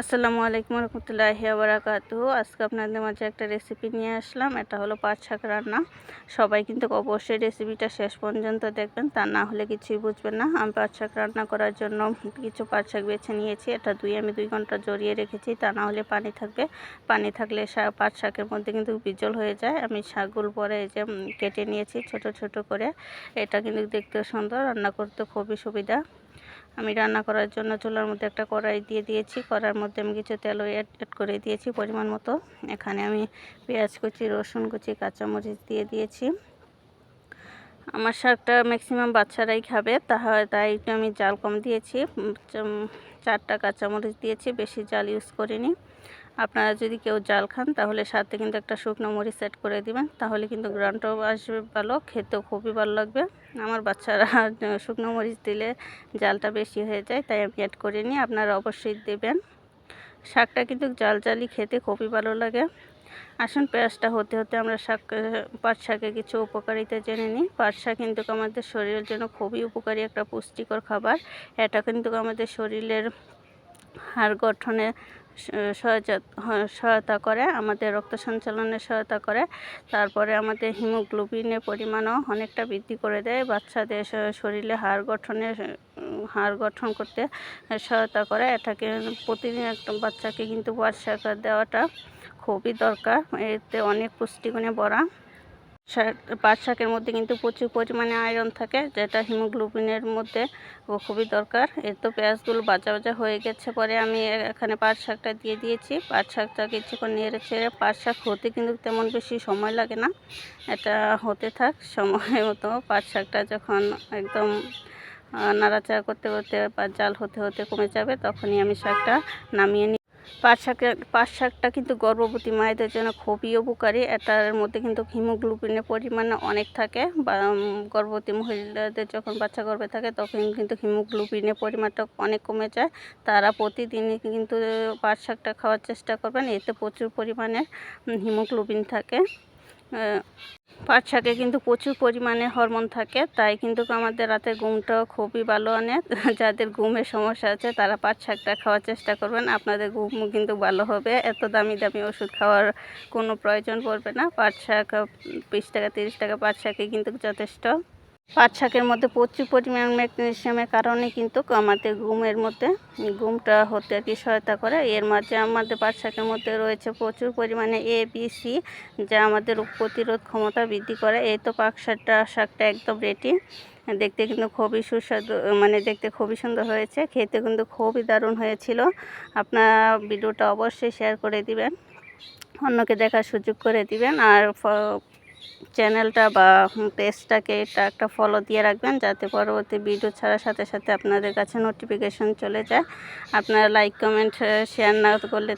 আসসালামু আলাইকুম রহমতুল্লাহি আবরাকাতু আজকে আপনাদের মাঝে একটা রেসিপি নিয়ে আসলাম, এটা হলো পাঁচ শাক রান্না। সবাই কিন্তু অবশ্যই রেসিপিটা শেষ পর্যন্ত দেখবেন, তা না হলে কিছুই বুঝবেন না। আমি পাঁচ শাক রান্না করার জন্য কিছু পাঁচ শাক বেছে নিয়েছি, এটা দুই, আমি দুই ঘণ্টা জড়িয়ে রেখেছি, তা না হলে পানি থাকবে। পানি থাকলে পাঁচ শাকের মধ্যে কিন্তু বিজল হয়ে যায়। আমি শাকগুলো পরে এই যে কেটে নিয়েছি ছোট ছোট করে। এটা কিন্তু দেখতে সুন্দর, রান্না করতে খুবই সুবিধা। আমি রান্না করার জন্য চুলার মধ্যে একটা কড়াই দিয়ে দিয়েছি। কড়ার মধ্যে আমি কিছু তেল অ্যাড অ্যাড করে দিয়েছি পরিমাণ মতো। এখানে আমি পেঁয়াজ কুচি, রসুন কুচি, কাঁচামরিচ দিয়ে দিয়েছি। আমার শাকটা ম্যাক্সিমাম বাচ্চারাই খাবে, তাহলে তাই একটু আমি জাল কম দিয়েছি চারটা কাঁচামরিচ দিয়েছি, বেশি জাল ইউজ করিনি। আপনারা যদি কেউ জাল খান, তাহলে সাথে কিন্তু একটা শুকনো মরিচ সেট করে দিবেন, তাহলে কিন্তু গ্রানটাও আসবে ভালো, খেতেও খুবই ভালো লাগবে। আমার বাচ্চারা শুকনো মরিচ দিলে জালটা বেশি হয়ে যায়, তাই আমি অ্যাড করিনি, আপনারা অবশ্যই দেবেন। শাকটা কিন্তু জাল জালি খেতে খুবই ভালো লাগে। আসুন, পেঁয়াজটা হতে হতে আমরা শাক পাট শাকে কিছু উপকারিতা জেনে নিই। পাট শাক কিন্তু আমাদের শরীরের জন্য খুবই উপকারী, একটা পুষ্টিকর খাবার। এটা কিন্তু আমাদের শরীরের হাড় গঠনে সহায়তা করে, আমাদের রক্ত সঞ্চালনে সহায়তা করে। তারপরে আমাদের হিমোগ্লোবিনের পরিমাণও অনেকটা বৃদ্ধি করে দেয়। বাচ্চাদের শরীরে হাড় গঠনে হাড় গঠন করতে সহায়তা করে। এটাকে প্রতিদিন একটা বাচ্চাকে কিন্তু পাট দেওয়াটা খুবই দরকার। এতে অনেক পুষ্টিগুণে ভরা। পাট শাকের মধ্যে কিন্তু প্রচুর পরিমাণে আয়রন থাকে, যেটা হিমোগ্লোবিনের মধ্যে খুবই দরকার। এর তো পেঁয়াজগুলো ভাজা ভাজা হয়ে গেছে পরে আমি এখানে পাট শাকটা দিয়ে দিয়েছি। পাট শাকটা কিছুক্ষণ নেড়ে ছেড়ে পাট শাক হতে কিন্তু তেমন বেশি সময় লাগে না। এটা হতে থাক, সময় মতো পাট শাকটা যখন একদম নাড়াচাড়া করতে করতে বা জাল হতে হতে কমে যাবে, তখনই আমি শাকটা নামিয়ে নিই পাট পাট শাকটা কিন্তু গর্ভবতী মায়েদের জন্য খুবই উপকারী। এটার মধ্যে কিন্তু হিমোগ্লোবিনের পরিমাণ অনেক থাকে। বা গর্ভবতী মহিলাদের যখন বাচ্চা গর্ভে থাকে, তখন কিন্তু হিমোগ্লোবিনের পরিমাণটা অনেক কমে যায়। তারা প্রতিদিনই কিন্তু পাট শাকটা খাওয়ার চেষ্টা করবেন। এতে প্রচুর পরিমাণে হিমোগ্লোবিন থাকে। পাট শাকে কিন্তু প্রচুর পরিমাণে হরমোন থাকে, তাই কিন্তু আমাদের রাতে ঘুমটাও খুবই ভালো আনে। যাদের ঘুমের সমস্যা আছে তারা পাট শাকটা খাওয়ার চেষ্টা করবেন, আপনাদের ঘুম কিন্তু ভালো হবে। এত দামি দামি ওষুধ খাওয়ার কোনো প্রয়োজন পড়বে না। পাট শাক বিশ টাকা, তিরিশ টাকা পাট শাকে কিন্তু যথেষ্ট। পাট শাকের মধ্যে প্রচুর পরিমাণ ম্যাগনেসিয়ামের কারণে কিন্তু আমাদের ঘুমের মধ্যে ঘুমটা হতে আর কি সহায়তা করে। এর মাঝে আমাদের পাট শাকের মধ্যে রয়েছে প্রচুর পরিমাণে এ বি সি যা আমাদের রোগ প্রতিরোধ ক্ষমতা বৃদ্ধি করে। এই তো পাক শাকটা শাকটা একদম রেডি দেখতে কিন্তু খুবই সুস্বাদু মানে দেখতে খুবই সুন্দর হয়েছে। খেতে কিন্তু খুবই দারুণ হয়েছিল। আপনার ভিডিওটা অবশ্যই শেয়ার করে দিবেন। অন্যকে দেখার সুযোগ করে দিবেন। আর চ্যানেলটা বা পেজটাকে এটা একটা ফলো দিয়ে রাখবেন, যাতে পরবর্তী ভিডিও ছাড়ার সাথে সাথে আপনাদের কাছে নোটিফিকেশন চলে যায়। আপনারা লাইক কমেন্ট শেয়ার না করলে